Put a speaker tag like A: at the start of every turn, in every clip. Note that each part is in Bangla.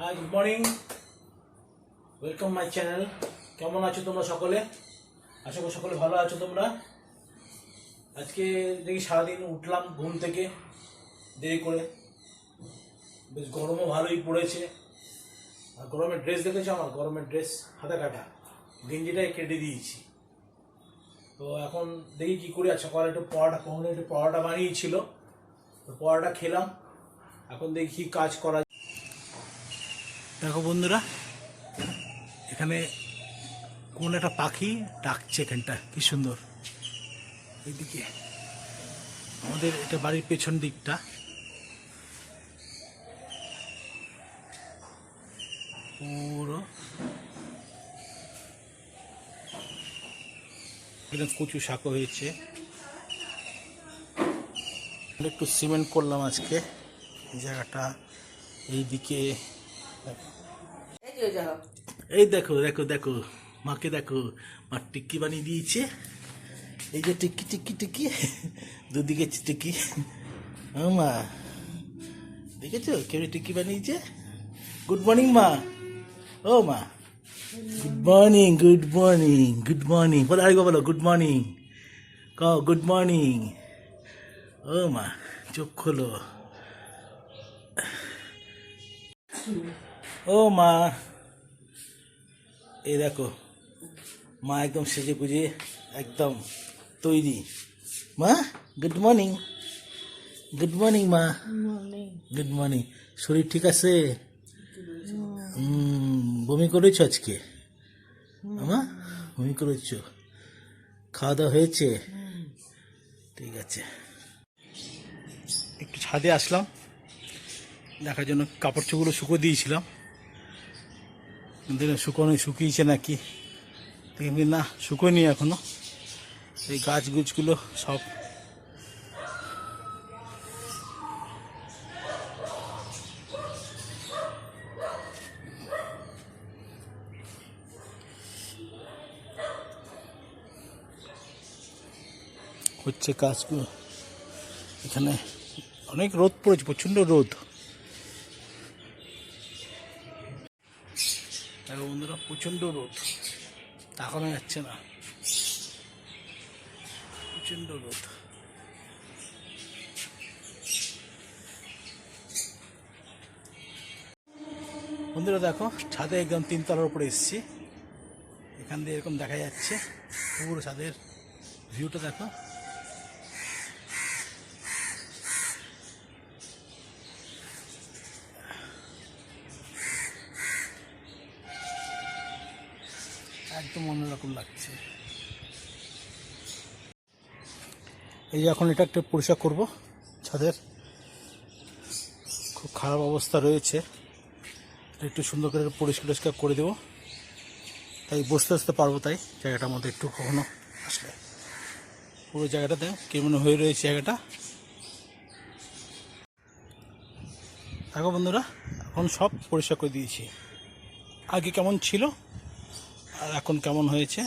A: Hi good morning welcome my channel কেমন আছো তোমরা সকলে? আশা করি সকলে ভালো আছো তোমরা। আজকে দেখি সারাদিন উঠলাম ঘুম থেকে, দেরি করে। বেশ গরমও ভালোই পড়েছে। আর গরমের ড্রেস দেখেছ আমার? গরমের ড্রেস হাতা কাটা। গেঞ্জিটাই কেটে দিয়েছি। তো এখন দেখি কী করে। আছে সকালে একটু পরোটা কখনো একটু পরোটা বানিয়েছিল। তো পরোটা খেলাম। এখন দেখি কাজ করা দেখো বন্ধুরা, এখানে কোন একটা পাখি ডাকছে এখানটা, কি সুন্দর। এইদিকে, আমাদের এটা বাড়ির পেছন দিকটা। পুরো। কচু শাকও হয়েছে। একটু সিমেন্ট করলাম আজকে, এই জায়গাটা। এইদিকে
B: এই
A: দেখো দেখো দেখো, মাকে দেখো, মা টিক্কি বানিয়ে দিয়েছে। এই যে টিক্কি টিক্কি টিক্কি, দুদিকে টিক্কি। মা, দেখেছ কেউ টিক্কি বানিয়েছে? গুড মর্নিং মা। ও মা good morning good morning good morning বলো, আরেকবার বলো গুড মর্নিং ক গুড মর্নিং ও মা, চোখ খোলো। ও মা। এই দেখো, মা একদম সেজে গুজে একদম তৈরি। মা গুড মর্নিং গুড মর্নিং মা। গুড মর্নিং শরীর ঠিক আছে? বমি করেছ আজকে? আমা, বমি করেছ? খাওয়া দাওয়া হয়েছে? ঠিক আছে। একটু ছাদে আসলাম, দেখার জন্য কাপড় চোপড়গুলো শুকো দিয়েছিলাম। এটা শুকোনো শুকিয়েছে নাকি? দেখি না শুকোয়নি এখনও। এই গাছ গুছগুলো সব। হচ্ছে গাছগুলো। এখানে অনেক রোদ পড়েছে, প্রচণ্ড রোদ। দেখো বন্ধুরা প্রচণ্ড রোদ। তাকানো যাচ্ছে না। প্রচণ্ড রোদ। বন্ধুরা দেখো, ছাদে একদম তিনতলার উপরে এসেছি। এখান দিয়ে এরকম দেখা যাচ্ছে। পুরো ছাদের ভিউটা দেখো। একদম অন্যরকম লাগছে। এই এখন এটা একটু পরিষ্কার করব, ছাদের। খুব খারাপ অবস্থা রয়েছে। একটু সুন্দর করে পরিষ্কার টরিষ্কার করে দেবো। তাই বসতে বসতে পারব তাই জায়গাটার মধ্যে একটু কখনো আসলে। পুরো জায়গাটাতে কেমন হয়ে রয়েছে জায়গাটা। দেখো বন্ধুরা, এখন সব পরিষ্কার করে দিয়েছি। আগে কেমন ছিল? আর এখন কেমন হয়েছে?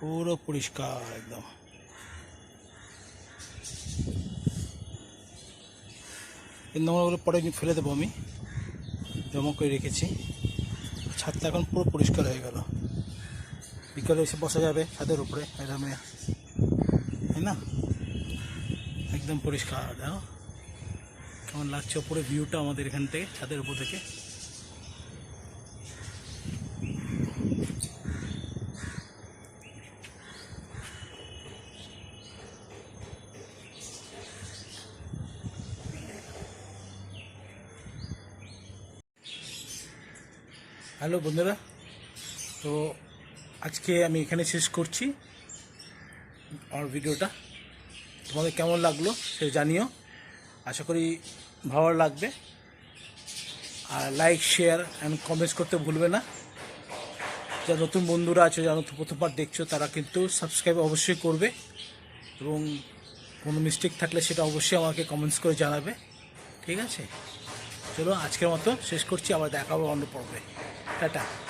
A: পুরো পরিষ্কার একদম। নোংরাগুলো পরে আমি ফেলে দেবো আমি। জমা করে রেখেছি। ছাদটা এখন পুরো পরিষ্কার হয়ে গেল। বিকালে এসে বসা যাবে ছাদের উপরে, এরমে। তাই না? একদম পরিষ্কার, দেখো। কেমন লাগছে? ওপরে ভিউটা আমাদের এখান থেকে, ছাদের উপর থেকে। হ্যালো, বন্ধুরা। তো আজকে আমি এখানে শেষ করছি আমার ভিডিওটা। তোমাদের কেমন লাগল সে জানিও। আশা করি ভালো লাগবে। আর লাইক শেয়ার অ্যান্ড কমেন্টস করতে ভুলবে না। যারা নতুন বন্ধুরা আছে, যারা প্রথমবার দেখছ, তারা কিন্তু সাবস্ক্রাইব অবশ্যই করবে এবং কোনো মিস্টেক থাকলে সেটা অবশ্যই আমাকে কমেন্টস করে জানাবে। ঠিক আছে? চলো, আজকের মতো শেষ করছি। আবার দেখা হবে অন্য পর্বে। tchau tá. tá.